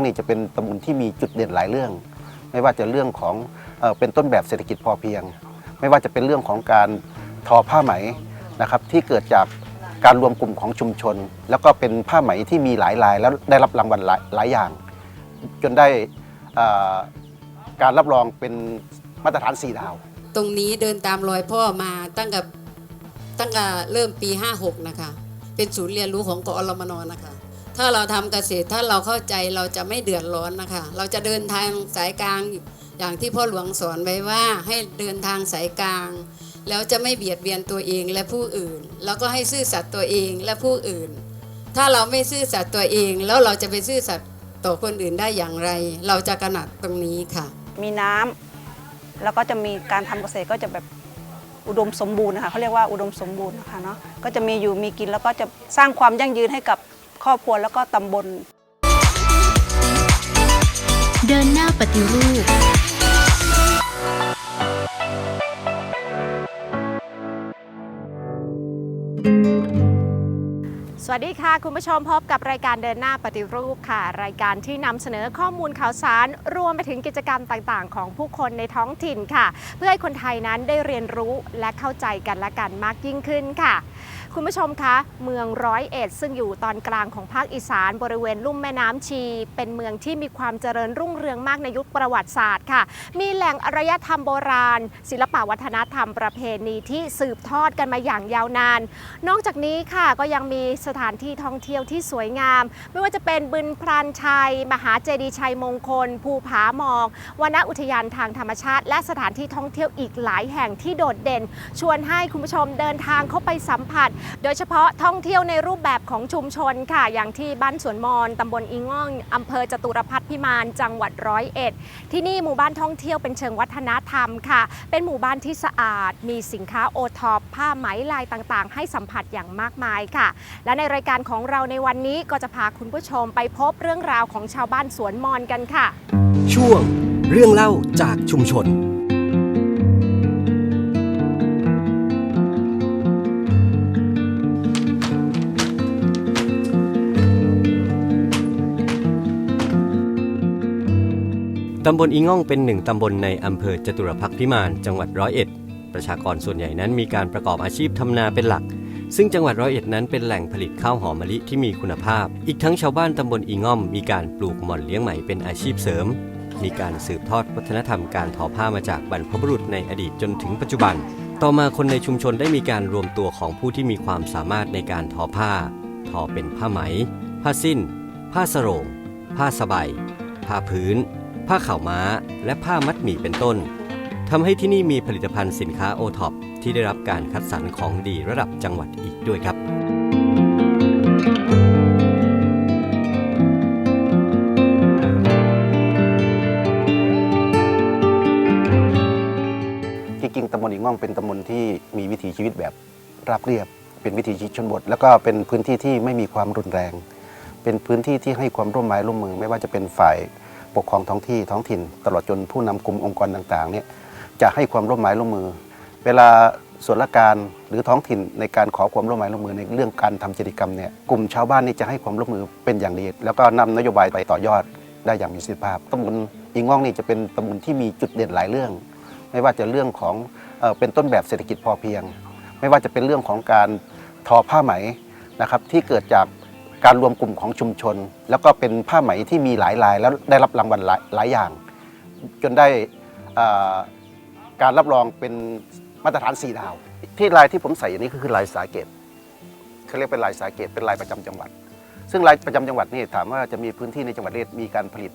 องนี่จะเป็นตำบลที่มีจุดเด่นหลายเรื่อง ไม่ว่าจะเรื่องของเออเป็นต้นแบบเศรษฐกิจพอเพียง ไม่ว่าจะเป็นเรื่องของการทอผ้าไหมนะครับที่เกิดจากการรวมกลุ่มของชุมชน แล้วก็เป็นผ้าไหมที่มีหลายลาย แล้วได้รับรางวัลหลายหลายอย่าง จนได้เอ่อการรับรองเป็นมาตรฐาน 4 ดาว ตรงนี้เดินตามรอยพ่อมาตั้งแต่ตั้งแต่เริ่มปี 56 นะคะ เป็นศูนย์เรียนรู้ของกอรมนนะคะ ถ้าเราทำเกษตรถ้าเราเข้าใจเราจะไม่เดือดร้อนนะคะ เราจะเดินทางสายกลางอย่างที่พ่อหลวงสอนไว้ว่าให้เดินทางสายกลาง แล้วจะไม่เบียดเบียนตัวเองและผู้อื่น แล้วก็ให้ซื่อสัตย์ตัวเองและผู้อื่น ถ้าเราไม่ซื่อสัตย์ตัวเอง แล้วเราจะไปซื่อสัตย์ต่อคนอื่นได้อย่างไร เราจะกระหนัดตรงนี้ค่ะ มีน้ำแล้วก็จะมีการทำเกษตรก็จะแบบอุดมสมบูรณ์นะคะเขาเรียกว่าอุดมสมบูรณ์นะคะเนาะก็จะมีอยู่มีกินแล้วก็จะสร้างความยั่งยืนให้กับ ครอบครัวแล้วก็ตำบล เดินหน้าปฏิรูปสวัสดีค่ะ คุณผู้ชมพบกับรายการเดินหน้าปฏิรูปค่ะ รายการที่นำเสนอข้อมูลข่าวสาร รวมไปถึงกิจกรรมต่างๆ ของผู้คนในท้องถิ่นค่ะ เพื่อให้คนไทยนั้นได้เรียนรู้และเข้าใจกันและกันมากยิ่งขึ้นค่ะ คุณผู้ชมคะเมืองร้อยเอ็ดซึ่งอยู่ตอนกลางของภาคอีสาน บริเวณลุ่มแม่น้ำชี เป็นเมืองที่มีความเจริญรุ่งเรืองมากในยุคประวัติศาสตร์ค่ะ มีแหล่งอารยธรรมโบราณ ศิลปวัฒนธรรมประเพณีที่สืบทอดกันมาอย่างยาวนาน นอกจากนี้ค่ะก็ยังมีสถานที่ท่องเที่ยวที่สวยงาม ไม่ว่าจะเป็นบึงพรานชัย มหาเจดีย์ชัยมงคล ภูผาหมอกวนอุทยานทางธรรมชาติ และสถานที่ท่องเที่ยวอีกหลายแห่งที่โดดเด่น ชวนให้คุณผู้ชมเดินทางเข้าไปสัมผัสโดยเฉพาะท่องเที่ยวในรูปแบบของชุมชนค่ะ อย่างที่บ้านสวนมอนตำบลอีง่องอำเภอจตุรพัฒนพิมานจังหวัดร้อยเอ็ดที่นี่หมู่บ้านท่องเที่ยวเป็นเชิงวัฒนธรรมค่ะ เป็นหมู่บ้านที่สะอาด มีสินค้าโอท็อปผ้าไหมลายต่างๆ ให้สัมผัสอย่างมากมายค่ะ และในรายการของเราในวันนี้ก็จะพาคุณผู้ชมไปพบเรื่องราวของชาวบ้านสวนมอนกันค่ะ ช่วง เรื่องเล่าจากชุมชนำบลอีง่องเป็นหนึ่งตำบลในอำเภอจตุรพักษ์พิมาน จังหวัดร้อยเอ็ด ประชากรส่วนใหญ่นั้นมีการประกอบอาชีพทำนาเป็นหลัก ซึ่งจังหวัดร้อยเอ็ดนั้นเป็นแหล่งผลิตข้าวหอมมะลิที่มีคุณภาพ อีกทั้งชาวบ้านตำบลอีง่อมมีการปลูกหม่อนเลี้ยงไหมเป็นอาชีพเสริม มีการสืบทอดวัฒนธรรมการทอผ้ามาจากบรรพบุรุษในอดีตจนถึงปัจจุบัน ต่อมาคนในชุมชนได้มีการรวมตัวของผู้ที่มีความสามารถในการทอผ้า ทอเป็นผ้าไหม ผ้าสิ้น ผ้าสโรงผ้าสบายผ้าพื้น ผ้าขาวม้า และผ้ามัดหมี่เป็นต้นทำให้ที่นี่มีผลิตภัณฑ์สินค้าโอท็อปที่ได้รับการคัดสรรของดีระดับจังหวัดอีกด้วยครับ จริงๆตำบลอีง่องเป็นตำบลที่มีวิถีชีวิตแบบราบเรียบ เป็นวิถีชีวิตชนบท แล้วก็เป็นพื้นที่ที่ไม่มีความรุนแรง เป็นพื้นที่ที่ให้ความร่วมไม้ร่วมมือ ไม่ว่าจะเป็นฝ่าย ปกครองท้องที่ท้องถิ่น ตลอดจนผู้นำกลุ่มองค์กรต่างๆเนี่ยจะให้ความร่วมไม้ร่วมมือ เวลาส่วนราชการหรือท้องถิ่นในการขอความร่วมไม้ร่วมมือในเรื่องการทำกิจกรรมเนี่ยกลุ่มชาวบ้านนี่จะให้ความร่วมมือเป็นอย่างดี แล้วก็นำนโยบายไปต่อยอดได้อย่างมีประสิทธิภาพตำบลอีง่องนี่จะเป็นตำบลที่มีจุดเด่นหลายเรื่อง ไม่ว่าจะเรื่องของเอเป็นต้นแบบเศรษฐกิจพอเพียง ไม่ว่าจะเป็นเรื่องของการทอผ้าไหมนะครับที่เกิดจาก การรวมกลุ่มของชุมชน แล้วก็เป็นผ้าไหมที่มีหลายลาย แล้วได้รับรางวัลหลายหลายอย่าง จนได้การรับรองเป็นมาตรฐาน4ดาว ที่ลายที่ผมใส่อันนี้ก็คือลายสาเกตเขาเรียกเป็นลายสาเกตเป็นลายประจำจังหวัด ซึ่งลายประจำจังหวัดนี่ถามว่าจะมีพื้นที่ในจังหวัดเรศมีการผลิต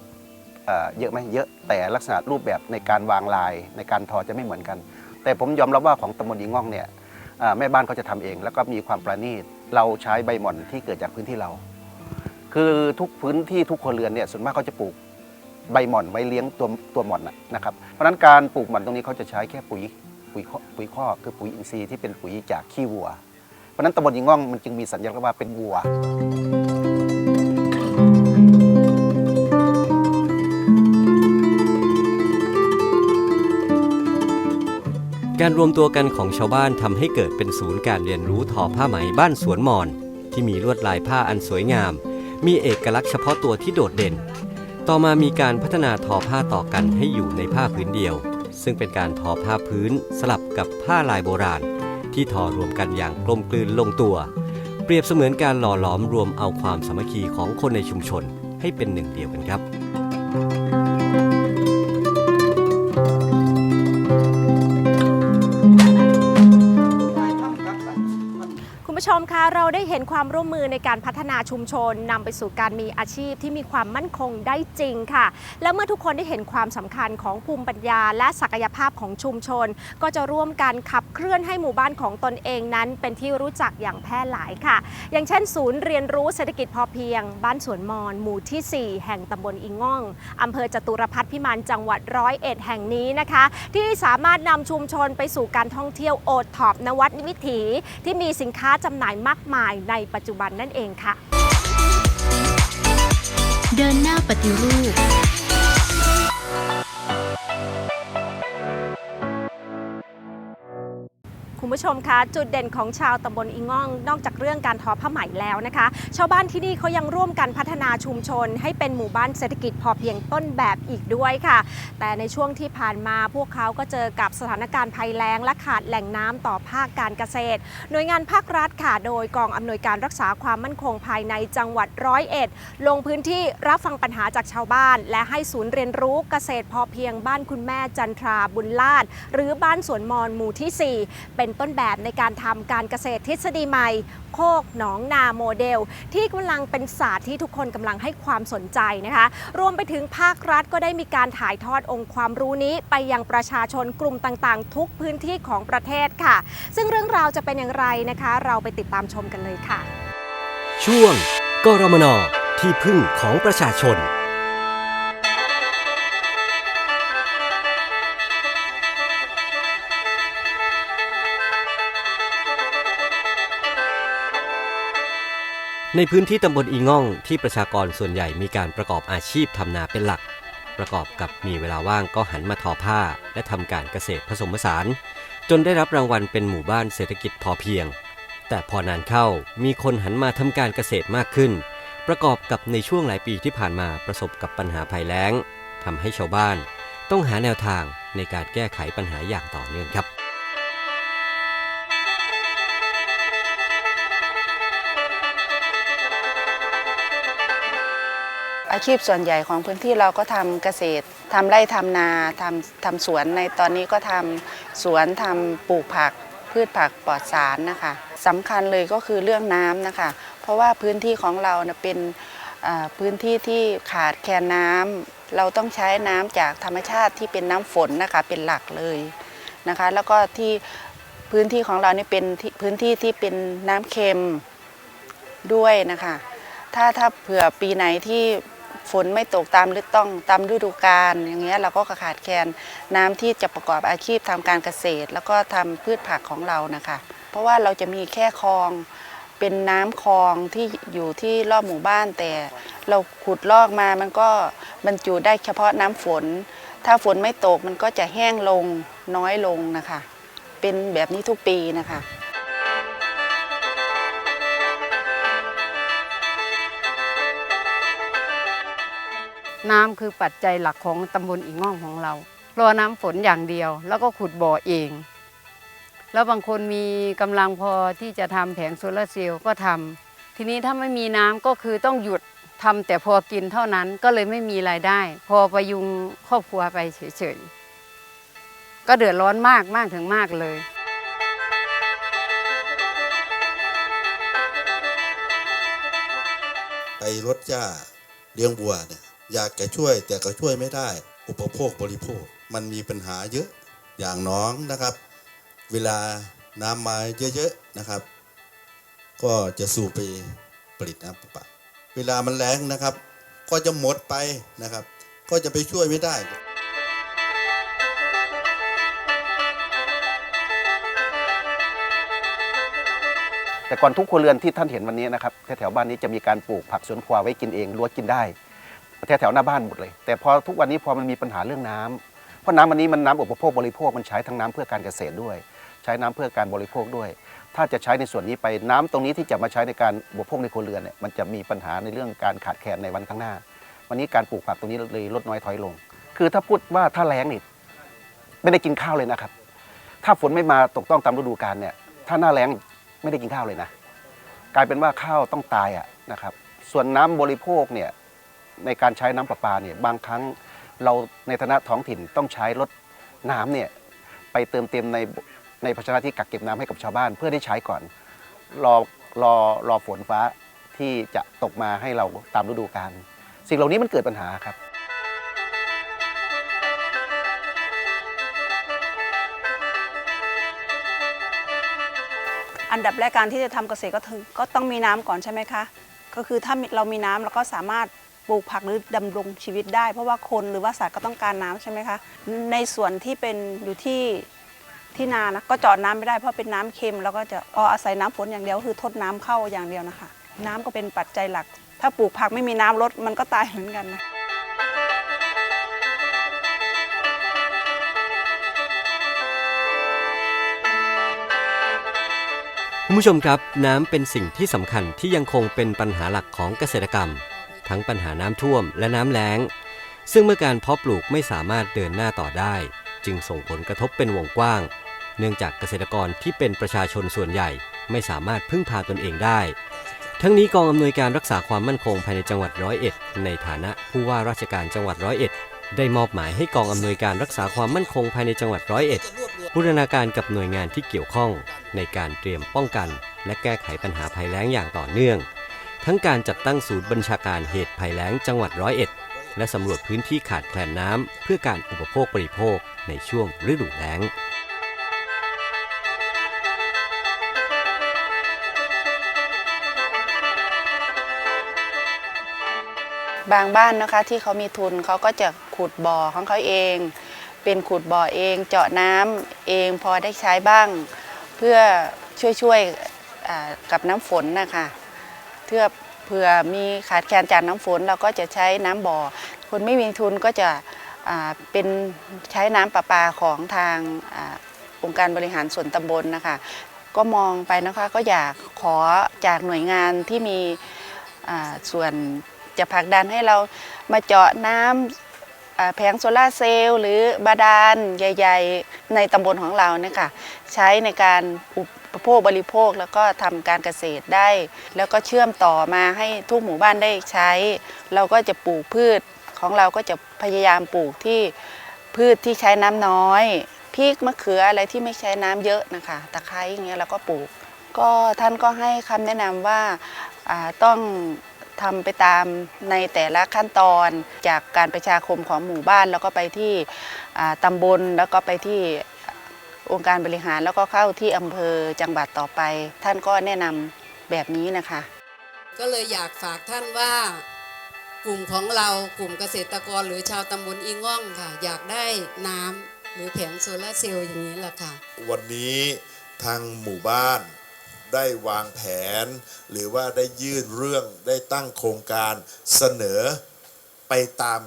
เยอะไหมเยอะแต่ลักษณะรูปแบบในการวางลายในการทอจะไม่เหมือนกัน แต่ผมยอมรับว่าของตำบลยีง่องเนี่ยแม่บ้านเขาจะทำเอง แล้วก็มีความประณีต เราใช้ใบหม่อนที่เกิดจากพื้นที่เรา คือทุกพื้นที่ทุกคนเรือนเนี่ยส่วนมากเขาจะปลูกใบหม่อนไว้เลี้ยงตัวตัวหม่อนนะครับ เพราะฉะนั้นการปลูกหม่อนตรงนี้เขาจะใช้แค่ปุ๋ยปุ๋ยข้อปุ๋ยข้อคือปุ๋ยอินทรีย์ที่เป็นปุ๋ยจากขี้วัว เพราะนั้นตำบลยีง่องมันจึงมีสัญลักษณ์ว่าเป็นวัว การรวมตัวกันของชาวบ้านทำให้เกิดเป็นศูนย์การเรียนรู้ทอผ้าไหมบ้านสวนมอน ที่มีลวดลายผ้าอันสวยงาม มีเอกลักษณ์เฉพาะตัวที่โดดเด่น ต่อมามีการพัฒนาทอผ้าต่อกันให้อยู่ในผ้าพื้นเดียว ซึ่งเป็นการทอผ้าพื้นสลับกับผ้าลายโบราณ ที่ทอรวมกันอย่างกลมกลืนลงตัว เปรียบเสมือนการหล่อหลอมรวมเอาความสามัคคีของคนในชุมชนให้เป็นหนึ่งเดียวกันครับ ผู้ชมคะเราได้เห็นความร่วมมือในการพัฒนาชุมชนนำไปสู่การมีอาชีพที่มีความมั่นคงได้จริงค่ะ และเมื่อทุกคนได้เห็นความสำคัญของภูมิปัญญา และศักยภาพของชุมชน ก็จะร่วมกันขับเคลื่อนให้หมู่บ้านของตนเองนั้น เป็นที่รู้จักอย่างแพร่หลายค่ะ อย่างเช่น ศูนย์เรียนรู้เศรษฐกิจพอเพียง บ้านสวนมอนหมู่ที่ 4 แห่งตำบลอิงง่องอำเภอจตุรพัฒน์พิมานจังหวัดร้อยเอ็ดแห่งนี้นะคะ ที่สามารถนำชุมชนไปสู่การท่องเที่ยวโอท็อปนวัดวิถีที่มีสินค้าจำหน่ายมากมายในปัจจุบันนั่นเองค่ะ เดินหน้าปฏิรูป ผู้ชมคะจุดเด่นของชาวตำบลอิงง่อง นอกจากเรื่องการทอผ้าไหมแล้วนะคะ ชาวบ้านที่นี่เขายังร่วมกันพัฒนาชุมชน ให้เป็นหมู่บ้านเศรษฐกิจพอเพียงต้นแบบอีกด้วยค่ะ แต่ในช่วงที่ผ่านมาพวกเขาก็เจอกับสถานการณ์ภัยแล้งและขาดแหล่งน้ำต่อภาคการเกษตร หน่วยงานภาครัฐค่ะโดยกองอำนวยการรักษาความมั่นคงภายในจังหวัดร้อยเอ็ดลงพื้นที่รับฟังปัญหาจากชาวบ้าน และให้ศูนย์เรียนรู้เกษตรพอเพียงบ้านคุณแม่จันทราบุญลาดหรือบ้านสวนมอนหมู่ที่ 4 เป็นต้น้นแบบในการทำการเกษตรทฤษฎีใหม่ โคกหนองนาโมเดล ที่กำลังเป็นศาสตร์ที่ทุกคนกำลังให้ความสนใจนะคะ รวมไปถึงภาครัฐก็ได้มีการถ่ายทอดองค์ความรู้นี้ ไปยังประชาชนกลุ่มต่างๆ ทุกพื้นที่ของประเทศค่ะ ซึ่งเรื่องราวจะเป็นอย่างไรนะคะ เราไปติดตามชมกันเลยค่ะ ช่วงกรมนที่พึ่งของประชาชน ในพื้นที่ตำบลอีง่องที่ประชากรส่วนใหญ่มีการประกอบอาชีพทำนาเป็นหลัก ประกอบกับมีเวลาว่างก็หันมาทอผ้า และทำการเกษตรผสมผสาน จนได้รับรางวัลเป็นหมู่บ้านเศรษฐกิจพอเพียง แต่พอนานเข้ามีคนหันมาทำการเกษตรมากขึ้น ประกอบกับในช่วงหลายปีที่ผ่านมาประสบกับปัญหาภัยแล้งทำให้ชาวบ้าน ต้องหาแนวทางในการแก้ไขปัญหาอย่างต่อเนื่องครับ อาชีพส่วนใหญ่ของพื้นที่เราก็ทำเกษตรทำไร่ทำนาทำทำสวนในตอนนี้ก็ทำสวนทำปลูกผักพืชผักปลอดสารนะคะสำคัญเลยก็คือเรื่องน้ำนะคะ เพราะว่าพื้นที่ของเรานะเป็นพื้นที่ที่ขาดแคลนน้ำเราต้องใช้น้ำจากธรรมชาติที่เป็นน้ำฝนนะคะเป็นหลักเลยนะคะ แล้วก็ที่พื้นที่ของเรานี่เป็นพื้นที่ที่เป็นน้ำเค็มด้วยนะคะ ถ้าถ้าเผื่อปีไหนที่ ฝนไม่ตกตามฤดูต้องตามฤดูกาลอย่างเงี้ยเราก็ขาดแคลนน้ำที่จะประกอบอาชีพทำการเกษตร แล้วก็ทำพืชผักของเรานะคะ เพราะว่าเราจะมีแค่คลองเป็นน้ำคลองที่อยู่ที่รอบหมู่บ้านแต่ เราขุดลอกมามันก็บรรจุได้เฉพาะน้ำฝน ถ้าฝนไม่ตกมันก็จะแห้งลงน้อยลงนะคะ เป็นแบบนี้ทุกปีนะคะ น้ำคือปัจจัยหลักของตำบลอีง่องของเรา รอน้ำฝนอย่างเดียว แล้วก็ขุดบ่อเอง แล้วบางคนมีกำลังพอที่จะทำแผงโซลาร์เซลล์ก็ทำทีนี้ถ้าไม่มีน้ำก็คือต้องหยุดทำแต่พอกินเท่านั้นก็เลยไม่มีรายได้ พอประยุงครอบครัวไปเฉยๆ ก็เดือดร้อนมากมากถึงมากเลยไปรถหญ้าเลี้ยงวัวเนี่ย อยากจะช่วยแต่ก็ช่วยไม่ได้ อุปโภคบริโภค มันมีปัญหาเยอะอย่างน้องนะครับ เวลาน้ำมาเยอะๆนะครับ ก็จะสูบไปผลิตน้ำประปาเวลามันแรงนะครับ ก็จะหมดไปนะครับ ก็จะไปช่วยไม่ได้แต่ก่อนทุกครัวเรือนที่ท่านเห็นวันนี้นะครับแถวๆบ้านนี้จะมีการปลูกผักสวนครัวไว้กินเองรั้วกินได้ แถวๆหน้าบ้านหมดเลย แต่พอทุกวันนี้พอมันมีปัญหาเรื่องน้ำเพราะน้ำอันนี้มันน้ำอุปโภคบริโภคมันใช้ทั้งน้ำเพื่อการเกษตรด้วย ใช้น้ำเพื่อการบริโภคด้วย ถ้าจะใช้ในส่วนนี้ไปน้ำตรงนี้ที่จะมาใช้ในการบริโภคในครัวเรือนเนี่ยมันจะมีปัญหาในเรื่องการขาดแคลนในวันข้างหน้า วันนี้การปลูกผักตรงนี้เลยลดน้อยถอยลง คือถ้าพูดว่าถ้าแล้งนี่ไม่ได้กินข้าวเลยนะครับ ถ้าฝนไม่มาตกต้องตามฤดูกาลเนี่ย ถ้าหน้าแล้งไม่ได้กินข้าวเลยนะ กลายเป็นว่าข้าวต้องตายอะนะครับ ส่วนน้ำบริโภคเนี่ย ในการใช้น้ำประปาเนี่ยบางครั้งเราในฐานะท้องถิ่นต้องใช้รถน้ำเนี่ยไปเติมเต็มในในภาชนะที่กักเก็บน้ำให้กับชาวบ้าน เพื่อได้ใช้ก่อนรอรอรอฝนฟ้าที่จะตกมาให้เราตามฤดูกาลสิ่งเหล่านี้มันเกิดปัญหาครับอันดับแรกการที่จะทำเกษตรก็ถึงก็ต้องมีน้ำก่อนใช่ไหมคะ ก็คือถ้าเรามีน้ำเราก็สามารถ ปลูกผักหรือดำรงชีวิตได้ เพราะว่าคนหรือว่าสัตว์ก็ต้องการน้ำใช่ไหมคะในส่วนที่เป็นอยู่ที่ที่นานะก็เจอดน้ำไม่ได้เพราะเป็นน้ำเค็ม แล้วก็จะออาศัยน้ำฝนอย่างเดียวคือทดน้ำเข้าอย่างเดียวนะคะ น้ำก็เป็นปัจจัยหลัก ถ้าปลูกผักไม่มีน้ำลดมันก็ตายเหมือนกันนะคุณผู้ชมครับ น้ำเป็นสิ่งที่สำคัญที่ยังคงเป็นปัญหาหลักของเกษตรกรรม ทั้งปัญหาน้ำท่วมและน้ำแล้ง ซึ่งเมื่อการเพาะปลูกไม่สามารถเดินหน้าต่อได้ จึงส่งผลกระทบเป็นวงกว้าง เนื่องจากเกษตรกรที่เป็นประชาชนส่วนใหญ่ไม่สามารถพึ่งพาตนเองได้ ทั้งนี้กองอำนวยการรักษาความมั่นคงภายในจังหวัดร้อยเอ็ดในฐานะผู้ว่าราชการจังหวัดร้อยเอ็ดได้มอบหมายให้กองอำนวยการรักษาความมั่นคงภายในจังหวัดร้อยเอ็ดบูรณาการกับหน่วยงานที่เกี่ยวข้อง ในการเตรียมป้องกัน และแก้ไขปัญหาภัยแล้งอย่างต่อเนื่อง ทั้งการจัดตั้งศูนย์บัญชาการเหตุภัยแล้งจังหวัดร้อยเอ็ด และสำรวจพื้นที่ขาดแคลนน้ำเพื่อการอุปโภคบริโภคในช่วงฤดูแล้งบางบ้านนะคะที่เขามีทุนเขาก็จะขุดบ่อของเขาเอง เป็นขุดบ่อเอง เจาะน้ำเองพอได้ใช้บ้าง เพื่อช่วยๆกับน้ำฝนนะคะ เพื่อเผื่อมีขาดแคลนจากน้ำฝนเราก็จะใช้น้ำบ่อ คนไม่มีทุนก็จะเป็นใช้น้ำประปาของทางอองค์การบริหารส่วนตำบลนะคะ ก็มองไปนะคะก็อยากขอจากหน่วยงานที่มีส่วนจะผลักดันให้เรามาเจาะน้ำอ่าแผงโซลาเซลล์หรือบาดาลใหญ่ ๆ ในตำบลของเราเนี่ยค่ะใช้ในการอุป โภคบริโภคแล้วก็ทำการเกษตรได้ แล้วก็เชื่อมต่อมาให้ทุกหมู่บ้านได้ใช้ เราก็จะปลูกพืชของเราก็จะพยายามปลูกที่พืชที่ใช้น้ำน้อยพริกมะเขืออะไรที่ไม่ใช้น้ำเยอะนะคะตะไคร้อย่างเงี้ยเราก็ปลูก ก็ท่านก็ให้คำแนะนำว่าอ่าต้องทำไปตามในแต่ละขั้นตอนจากการประชาคมของหมู่บ้าน แล้วก็ไปที่อ่าตำบลแล้วก็ไปที่ องค์การบริหารแล้วก็เข้าที่อำเภอจังหวัดต่อไป ท่านก็แนะนำแบบนี้นะคะ ก็เลยอยากฝากท่านว่ากลุ่มของเรากลุ่มเกษตรกรหรือชาวตำบลอีง่องค่ะ อยากได้น้ำหรือแผงโซลาร์เซลล์อย่างนี้แหละค่ะ วันนี้ทางหมู่บ้านได้วางแผน หรือว่าได้ยื่นเรื่องได้ตั้งโครงการเสนอไปตาม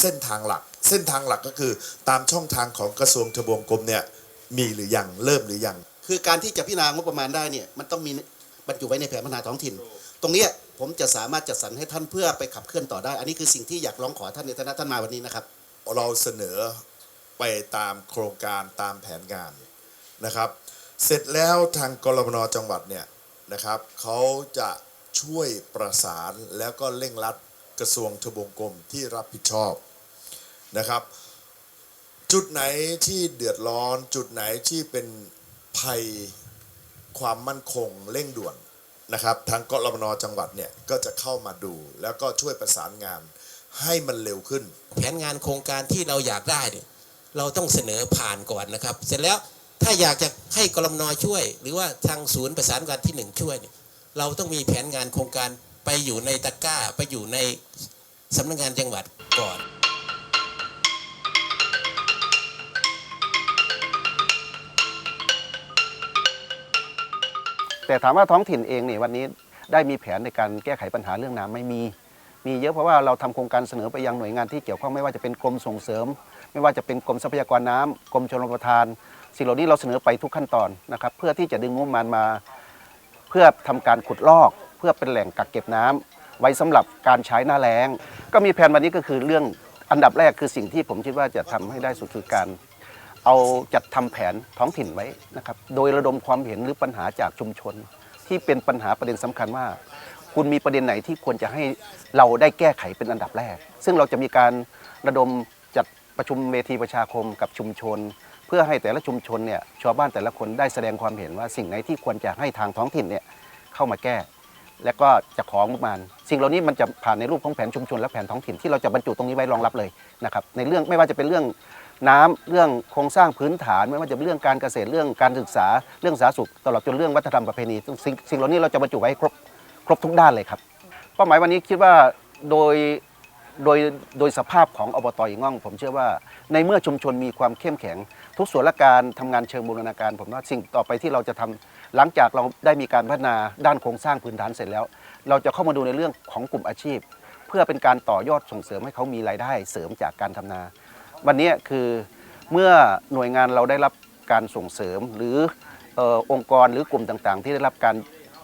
เส้นทางหลัก เส้นทางหลักก็คือตามช่องทางของกระทรวงทบวงกรมเนี่ย มีหรือยังเริ่มหรือยังคือการที่จะพิจารณางบประมาณได้เนี่ยมันต้องมีบรรจุไว้ในแผนพัฒนาท้องถิ่น ตรงเนี้ยผมจะสามารถจัดสรรให้ท่านเพื่อไปขับเคลื่อนต่อได้ อันนี้คือสิ่งที่อยากร้องขอท่านในฐานะท่านมาวันนี้นะครับ เราเสนอไปตามโครงการตามแผนงานนะครับ เสร็จแล้วทางกรมนจังหวัดเนี่ยนะครับเขาจะช่วยประสานแล้วก็เร่งรัดกระทรวงทบวงกรมที่รับผิดชอบนะครับ จุดไหนที่เดือดร้อน จุดไหนที่เป็นภัยความมั่นคงเร่งด่วนนะครับทางกรมนจังหวัดเนี่ยก็จะเข้ามาดู แล้วก็ช่วยประสานงานให้มันเร็วขึ้น แผนงานโครงการที่เราอยากได้เนี่ยเราต้องเสนอผ่านก่อนนะครับ เสร็จแล้วถ้าอยากจะให้กรมนช่วย หรือว่าทางศูนย์ประสานงานที่หนึ่งช่วยเนี่ยเราต้องมีแผนงานโครงการไปอยู่ในตะกร้าไปอยู่ในสำนักงานจังหวัดก่อน แต่ถามว่าท้องถิ่นเองเนี่ยวันนี้ได้มีแผนในการแก้ไขปัญหาเรื่องน้ำไม่มี มีเยอะเพราะว่าเราทำโครงการเสนอไปยังหน่วยงานที่เกี่ยวข้องไม่ว่าจะเป็นกรมส่งเสริม ไม่ว่าจะเป็นกรมทรัพยากรน้ำกรมชลประทาน สิ่งเหล่านี้เราเสนอไปทุกขั้นตอนนะครับเพื่อที่จะดึงงบประมาณมา เพื่อทำการขุดลอก เพื่อเป็นแหล่งกักเก็บน้ำไว้สำหรับการใช้หน้าแล้ง ก็มีแผนวันนี้ก็คือเรื่องอันดับแรกคือสิ่งที่ผมคิดว่าจะทำให้ได้สุดคือการ เอาจัดทำแผนท้องถิ่นไว้นะครับ โดยระดมความเห็นหรือปัญหาจากชุมชน ที่เป็นปัญหาประเด็นสำคัญว่า คุณมีประเด็นไหนที่ควรจะให้เราได้แก้ไขเป็นอันดับแรก ซึ่งเราจะมีการระดมจัดประชุมเวทีประชาคมกับชุมชน เพื่อให้แต่ละชุมชนเนี่ยชาวบ้านแต่ละคนได้แสดงความเห็นว่าสิ่งไหนที่ควรจะให้ทางท้องถิ่นเนี่ยเข้ามาแก้ และก็จะของงบประมาณสิ่งเหล่านี้มันจะผ่านในรูปของแผนชุมชนและแผนท้องถิ่นที่เราจะบรรจุตรงนี้ไว้รองรับเลยนะครับในเรื่องไม่ว่าจะเป็นเรื่อง น้ำเรื่องโครงสร้างพื้นฐานไม่ว่าจะเป็นเรื่องการเกษตรเรื่องการศึกษาเรื่องสาธารณสุขตลอดจนเรื่องวัฒนธรรมประเพณีสิ่งสิ่งเหล่านี้เราจะบรรจุไว้ครบครบทุกด้านเลยครับเป้าหมายวันนี้คิดว่าโดยโดยโดยสภาพของอบตอีง่อง ผมเชื่อว่า ในเมื่อชุมชนมีความเข้มแข็ง ทุกส่วนราชการทำงานเชิงบูรณาการ ผมว่าสิ่งต่อไปที่เราจะทำหลังจากเราได้มีการพัฒนาด้านโครงสร้างพื้นฐานเสร็จแล้ว เราจะเข้ามาดูในเรื่องของกลุ่มอาชีพ เพื่อเป็นการต่อยอดส่งเสริมให้เขามีรายได้เสริมจากการทำนา วันนี้คือเมื่อหน่วยงานเราได้รับการส่งเสริม หรือองค์กรหรือกลุ่มต่างๆ ที่ได้รับการ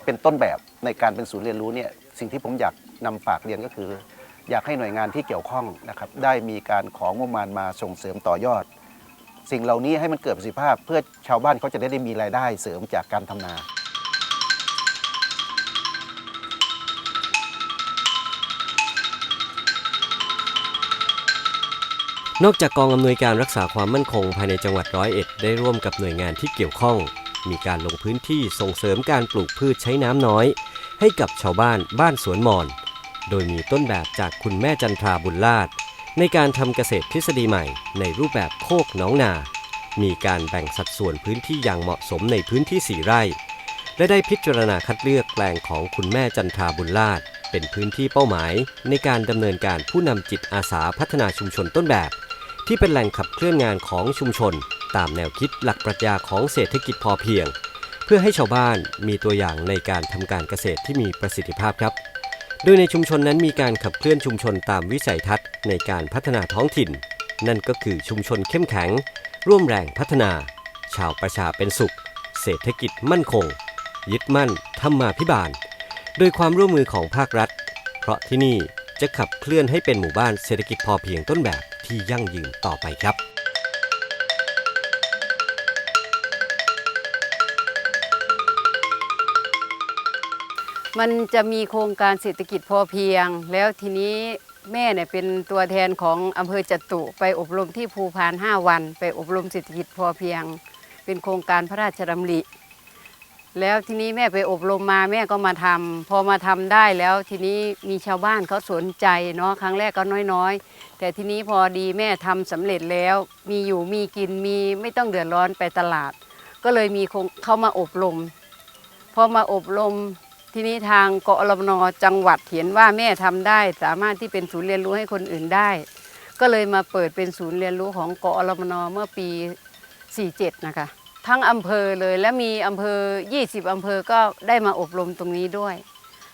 เป็นต้นแบบในการเป็นศูนย์เรียนรู้เนี่ยสิ่งที่ผมอยากนำฝากเรียนก็คือ อยากให้หน่วยงานที่เกี่ยวข้องนะครับได้มีการของงบประมาณมาส่งเสริมต่อยอด สิ่งเหล่านี้ให้มันเกิดประสิทธิภาพ เพื่อชาวบ้านเขาจะได้มีรายได้เสริมจากการทำนา นอกจากกองอำนวยการรักษาความมั่นคงภายในจังหวัดร้อยเอ็ดได้ร่วมกับหน่วยงานที่เกี่ยวข้อง มีการลงพื้นที่ส่งเสริมการปลูกพืชใช้น้ำน้อย ให้กับชาวบ้านบ้านสวนมอน โดยมีต้นแบบจากคุณแม่จันทราบุญลาดในการทำเกษตรทฤษฎีใหม่ ในรูปแบบโคกหน้องนา มีการแบ่งสัดส่วนพื้นที่อย่างเหมาะสมในพื้นที่4ไร่ และได้พิจารณาคัดเลือกแปลงของคุณแม่จันทราบุญลาดเป็นพื้นที่เป้าหมาย ในการดำเนินการผู้นำจิตอาสาพัฒนาชุมชนต้นแบบ ที่เป็นแหล่งขับเคลื่อนงานของชุมชน ตามแนวคิดหลักปรัชญาของเศรษฐกิจพอเพียง เพื่อให้ชาวบ้านมีตัวอย่างในการทำการเกษตรที่มีประสิทธิภาพครับ โดยในชุมชนนั้นมีการขับเคลื่อนชุมชนตามวิสัยทัศน์ในการพัฒนาท้องถิ่น นั่นก็คือชุมชนเข้มแข็ง ร่วมแรงพัฒนา ชาวประชาเป็นสุข เศรษฐกิจมั่นคง ยึดมั่นธรรมาภิบาล โดยความร่วมมือของภาครัฐ เพราะที่นี่จะขับเคลื่อนให้เป็นหมู่บ้านเศรษฐกิจพอเพียงต้นแบบ ที่ยั่งยืนต่อไปครับมันจะมีโครงการเศรษฐกิจพอเพียง แล้วทีนี้แม่เนี่ยเป็นตัวแทนของอำเภอจตุไปอบรมที่ภูพาน 5 วัน ไปอบรมเศรษฐกิจพอเพียง เป็นโครงการพระราชดำริ แล้วทีนี้แม่ไปอบรมมาแม่ก็มาทำพอมาทำได้แล้วทีนี้มีชาวบ้านเขาสนใจเนาะครั้งแรกก็น้อยๆ แต่ทีนี้พอดีแม่ทำสำเร็จแล้ว มีอยู่มีกินมีไม่ต้องเดือดร้อนไปตลาด ก็เลยมีเข้ามาอบรมพอมาอบรมทีนี้ทางกอรมนจังหวัดเห็นว่าแม่ทำได้ สามารถที่เป็นศูนย์เรียนรู้ให้คนอื่นได้ ก็เลยมาเปิดเป็นศูนย์เรียนรู้ของกอรมนเมื่อปี 47 นะคะ ทั้งอำเภอเลยและมีอำเภอ 20 อำเภอก็ได้มาอบรมตรงนี้ด้วย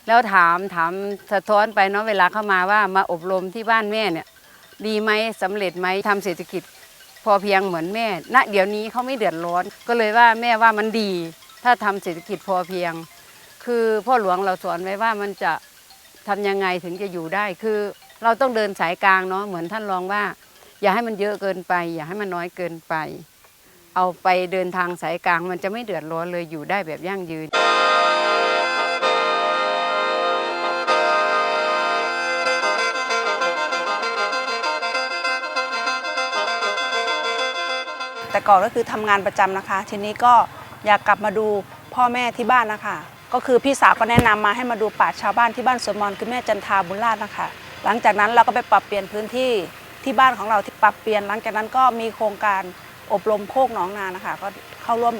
แล้วถามถามสะท้อนไปเนาะเวลาเข้ามาว่ามาอบรมที่บ้านแม่เนี่ยดีไหมสำเร็จไหมทำเศรษฐกิจ พอเพียงเหมือนแม่ ณเดี๋ยวนี้เขาไม่เดือดร้อน ก็เลยว่าแม่ว่ามันดี ถ้าทำเศรษฐกิจพอเพียง คือพ่อหลวงเราสอนไว้ว่ามันจะทำยังไงถึงจะอยู่ได้ คือเราต้องเดินสายกลางเนาะเหมือนท่านรองว่า อย่าให้มันเยอะเกินไป อย่าให้มันน้อยเกินไป เอาไปเดินทางสายกลางมันจะไม่เดือดร้อนเลยอยู่ได้แบบยั่งยืนแต่ก่อนก็คือทำงานประจำนะคะ ทีนี้ก็อยากกลับมาดูพ่อแม่ที่บ้านนะคะ ก็คือพี่สาวก็แนะนำมาให้มาดูป่าชาวบ้านที่บ้านสวนมอนคือแม่จันทาบุญราชนะคะ หลังจากนั้นเราก็ไปปรับเปลี่ยนพื้นที่ที่บ้านของเราที่ปรับเปลี่ยน หลังจากนั้นก็มีโครงการ อบรมโคกหนองนานะคะก็เข้าร่วม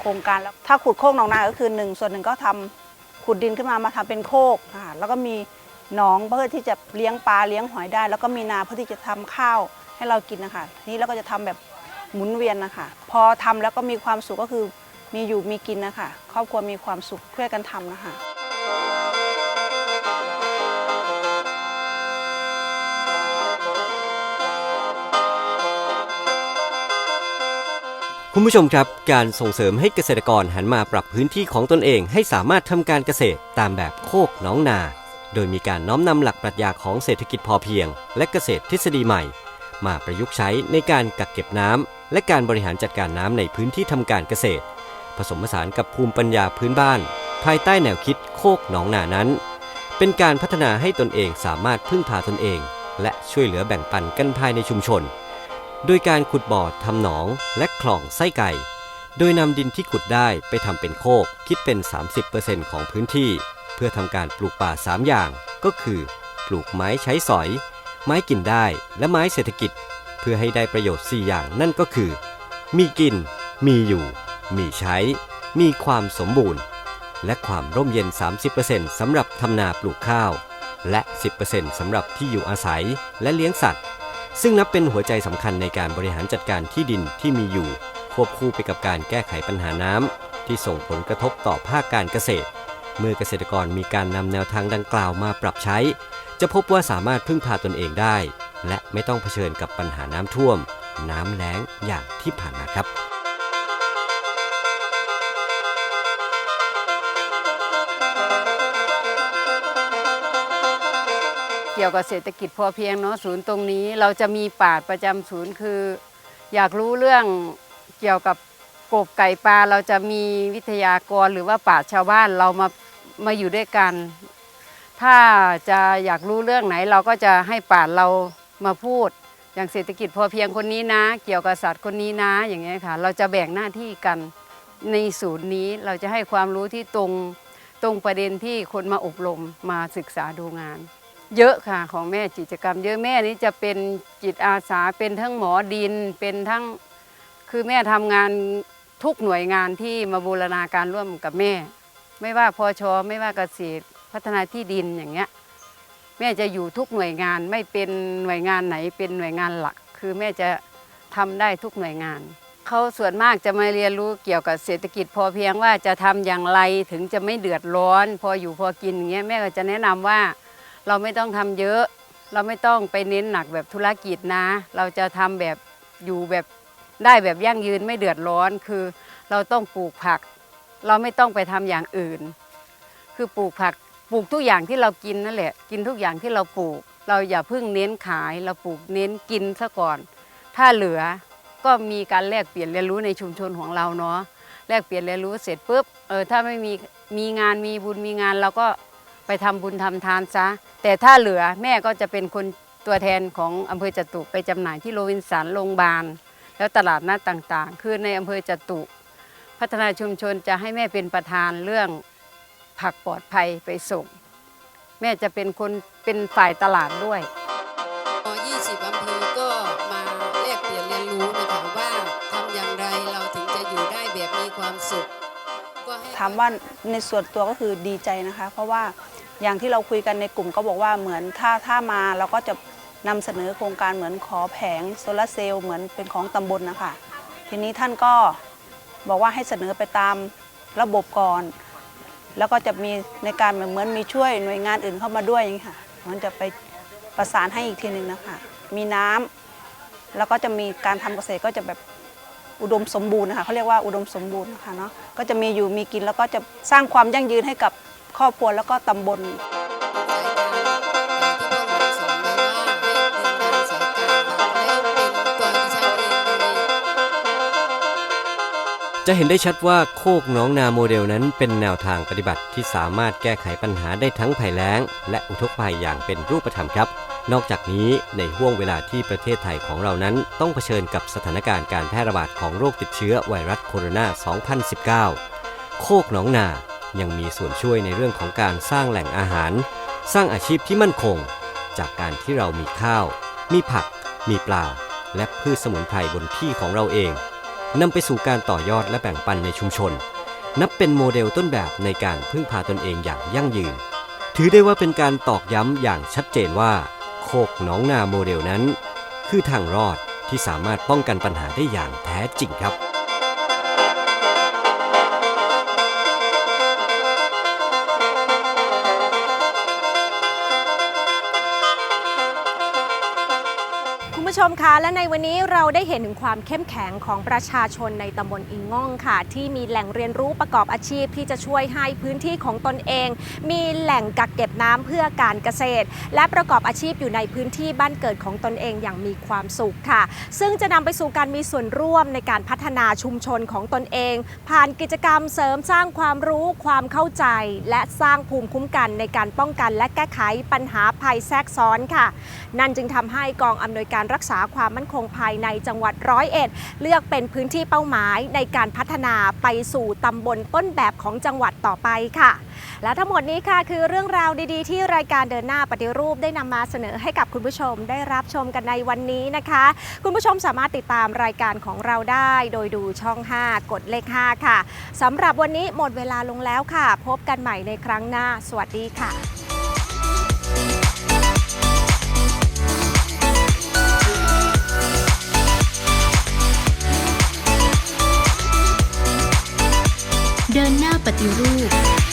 โครงการแล้วถ้าขุดโคกหนองนาก็คือหนึ่งส่วนหนึ่งก็ทำขุดดินขึ้นมามาทำเป็นโคกค่ะแล้วก็มีหนองเพื่อที่จะเลี้ยงปลาเลี้ยงหอยได้ แล้วก็มีนาเพื่อที่จะทำข้าวให้เรากินนะคะนี่เราก็จะทำแบบหมุนเวียนนะคะพอทำแล้วก็มีความสุขก็คือมีอยู่มีกินนะคะครอบครัวมีความสุขช่วยกันทำนะคะ คุณผู้ชมครับการส่งเสริมให้เกษตรกรหันมาปรับพื้นที่ของตนเองให้สามารถทำการเกษตรตามแบบโคกหน้องนา โดยมีการน้อมนำหลักปรัชญาของเศรษฐกิจพอเพียง และเกษตรทฤษฎีใหม่ มาประยุกต์ใช้ในการกักเก็บน้ำและการบริหารจัดการน้ำในพื้นที่ทำการเกษตร ผสมผสานกับภูมิปัญญาพื้นบ้าน ภายใต้แนวคิดโคกหนองนานั้น เป็นการพัฒนาให้ตนเองสามารถพึ่งพาตนเอง และช่วยเหลือแบ่งปันกันภายในชุมชน โดยการขุดบ่อทำหนองและคลองไส้ไก่ โดยนำดินที่ขุดได้ไปทำเป็นโคกคิดเป็น 30%ของพื้นที่ เพื่อทำการปลูกป่า 3 อย่าง ก็คือ ปลูกไม้ใช้สอย ไม้กินได้และไม้เศรษฐกิจ เพื่อให้ได้ประโยชน์ 4 อย่างนั่นก็คือ มีกิน มีอยู่ มีใช้ มีความสมบูรณ์ และความร่มเย็น 30%สำหรับทำนาปลูกข้าว และ 10%สำหรับที่อยู่อาศัยและเลี้ยงสัตว์ ซึ่งนับเป็นหัวใจสำคัญในการบริหารจัดการที่ดินที่มีอยู่ ควบคู่ไปกับการแก้ไขปัญหาน้ำที่ส่งผลกระทบต่อภาคการเกษตร เมื่อเกษตรกรมีการนำแนวทางดังกล่าวมาปรับใช้ จะพบว่าสามารถพึ่งพาตนเองได้ และไม่ต้องเผชิญกับปัญหาน้ำท่วม น้ำแล้งอย่างที่ผ่านมาครับ เกี่ยวกับเศรษฐกิจพอเพียงเนาะศูนย์ตรงนี้ เราจะมีปาดประจำศูนย์คือ อยากรู้เรื่องเกี่ยวกับกบไก่ปลาเราจะมีวิทยากรหรือว่าปาดชาวบ้านเรามามาอยู่ด้วยกัน ถ้าจะอยากรู้เรื่องไหน เราก็จะให้ปาดเรามาพูด อย่างเศรษฐกิจพอเพียงคนนี้นะ เกี่ยวกับสัตว์คนนี้นะอย่างเงี้ยค่ะ เราจะแบ่งหน้าที่กันในศูนย์นี้เราจะให้ความรู้ที่ตรงตรงประเด็นที่คนมาอบรมมาศึกษาดูงาน เยอะค่ะของแม่กิจกรรม เยอะแม่นี้จะเป็นจิตอาสาเป็นทั้งหมอดินเป็นทั้งคือแม่ทำงานทุกหน่วยงานที่มาบูรณาการร่วมกับแม่ ไม่ว่าพอชอไม่ว่าเกษตรพัฒนาที่ดินอย่างเงี้ยแม่จะอยู่ทุกหน่วยงานไม่เป็นหน่วยงานไหนเป็นหน่วยงานหลัก คือแม่จะทำได้ทุกหน่วยงาน เขาส่วนมากจะมาเรียนรู้เกี่ยวกับเศรษฐกิจพอเพียงว่าจะทำอย่างไรถึงจะไม่เดือดร้อน พออยู่พอกินอย่างเงี้ยแม่ก็จะแนะนำว่า เราไม่ต้องทำเยอะ เราไม่ต้องไปเน้นหนักแบบธุรกิจนะ เราจะทำแบบอยู่แบบได้แบบยั่งยืนไม่เดือดร้อนคือ เราต้องปลูกผัก เราไม่ต้องไปทำอย่างอื่น คือปลูกผักปลูกทุกอย่างที่เรากินนั่นแหละ กินทุกอย่างที่เราปลูก เราอย่าเพิ่งเน้นขาย เราปลูกเน้นกินซะก่อน ถ้าเหลือก็มีการแลกเปลี่ยนเรียนรู้ในชุมชนของเราเนาะแลกเปลี่ยนเรียนรู้เสร็จปุ๊บเออถ้าไม่มีมีงานมีบุญมีงานเราก็ ไปทำบุญทำทานซะแต่ถ้าเหลือแม่ก็จะเป็นคนตัวแทนของอำเภอจตุไปจำหน่ายที่โรบินสันโรงพยาบาล แล้วตลาดนัดต่างๆ คือในอำเภอจตุ พัฒนาชุมชนจะให้แม่เป็นประธานเรื่องผักปลอดภัยไปส่ง แม่จะเป็นคนเป็นฝ่ายตลาดด้วย20อำเภอก็มาแลกเปลี่ยนเรียนรู้นะคะว่าทำอย่างไรเราถึงจะอยู่ได้แบบมีความสุขก็ให้ถามว่าในส่วนตัวก็คือดีใจนะคะ เพราะว่า อย่างที่เราคุยกันในกลุ่มก็บอกว่าเหมือนถ้าถ้ามาเราก็จะนำเสนอโครงการเหมือนขอแผงโซลาร์เซลล์เหมือนเป็นของตำบลนะคะทีนี้ท่านก็บอกว่าให้เสนอไปตามระบบก่อน แล้วก็จะมีในการเหมือนเหมือนมีช่วยหน่วยงานอื่นเข้ามาด้วยอย่างนี้ค่ะมันจะไปประสานให้อีกทีหนึ่งนะคะ มีน้ำแล้วก็จะมีการทำเกษตรก็จะแบบอุดมสมบูรณ์นะคะเขาเรียกว่าอุดมสมบูรณ์นะคะเนาะก็จะมีอยู่มีกินแล้วก็จะสร้างความยั่งยืนให้กับ ครอบครัวแล้วก็ตำบลจะเห็นได้ชัดว่าโคกหน้องนาโมเดลนั้นเป็นแนวทางปฏิบัติที่สามารถแก้ไขปัญหาได้ทั้งภัยแล้ง และอุทกภัยอย่างเป็นรูปธรรมครับ นอกจากนี้ในห่วงเวลาที่ประเทศไทยของเรานั้นต้องเผชิญกับสถานการณ์การแพร่ระบาดของโรคติดเชื้อไวรัสโคโรนา 2019 โคกหนองนา ยังมีส่วนช่วยในเรื่องของการสร้างแหล่งอาหาร สร้างอาชีพที่มั่นคง จากการที่เรามีข้าว มีผัก มีปลา และพืชสมุนไพรบนที่ของเราเองนำไปสู่การต่อยอดและแบ่งปันในชุมชน นับเป็นโมเดลต้นแบบในการพึ่งพาตนเองอย่างยั่งยืน ถือได้ว่าเป็นการตอกย้ำอย่างชัดเจนว่า โคกหนองนาโมเดลนั้น คือทางรอดที่สามารถป้องกันปัญหาได้อย่างแท้จริงครับ ผู้ชมคะและในวันนี้เราได้เห็นถึงความเข้มแข็งของประชาชนในตำบลอิงง่องค่ะ ที่มีแหล่งเรียนรู้ประกอบอาชีพที่จะช่วยให้พื้นที่ของตนเอง มีแหล่งกักเก็บน้ำเพื่อการเกษตร และประกอบอาชีพอยู่ในพื้นที่บ้านเกิดของตนเองอย่างมีความสุขค่ะ ซึ่งจะนำไปสู่การมีส่วนร่วมในการพัฒนาชุมชนของตนเอง ผ่านกิจกรรมเสริมสร้างความรู้ความเข้าใจ และสร้างภูมิคุ้มกันในการป้องกัน และแก้ไขปัญหาภัยแทรกซ้อนค่ะ นั่นจึงทำให้กองอำนวยการรักษาความมั่นคงภายในจังหวัดร้อยเอ็ดเลือกเป็นพื้นที่เป้าหมายในการพัฒนาไปสู่ตำบลต้นแบบของจังหวัดต่อไปค่ะ และทั้งหมดนี้ค่ะคือเรื่องราวดีๆ ที่รายการเดินหน้าปฏิรูปได้นำมาเสนอให้กับคุณผู้ชมได้รับชมกันในวันนี้นะคะ คุณผู้ชมสามารถติดตามรายการของเราได้ โดยดูช่อง 5 กดเลข 5 ค่ะสำหรับวันนี้หมดเวลาลงแล้วค่ะ พบกันใหม่ในครั้งหน้า สวัสดีค่ะ ปฏิรูป